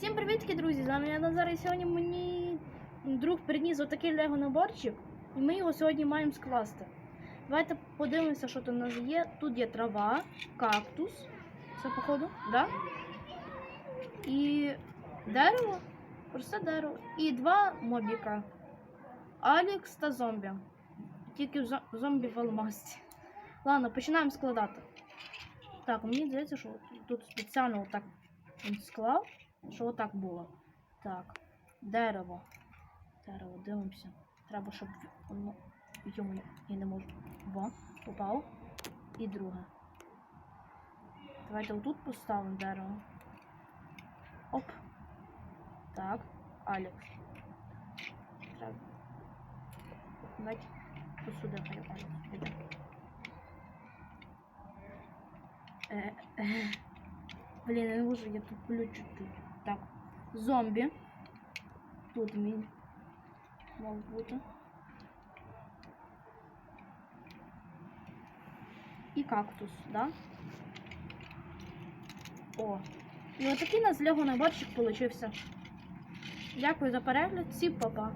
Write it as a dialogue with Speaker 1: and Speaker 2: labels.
Speaker 1: Всім привітки, друзі! З вами я Назар і сьогодні мені друг приніс отакий лего наборчик, і ми його сьогодні маємо скласти. Давайте подивимося, що тут у нас є. Тут є трава, кактус. Це походу, да? І дерево, просте дерево. І два мобіка. Алікс та зомбі. Тільки зо- зомбі в алмазці. Ладно, починаємо складати. Так, мені здається, що тут спеціально отак він склав, що отак було. Так, дерево. Дерево, дивимося. Треба, щоб воно йому я не можу. Во, попав. І друге. Давайте отут поставимо дерево. Оп. Так, Алекс. Треба. Давайте посюди хай Алекс піде. Е, е. Блін, я не можу, я туплю чуть-чуть. Так. Зомбі. Тут він мав бути. І кактус, да? О. І отакий у нас Лего наборчик получився. Дякую за перегляд. Всім па-па.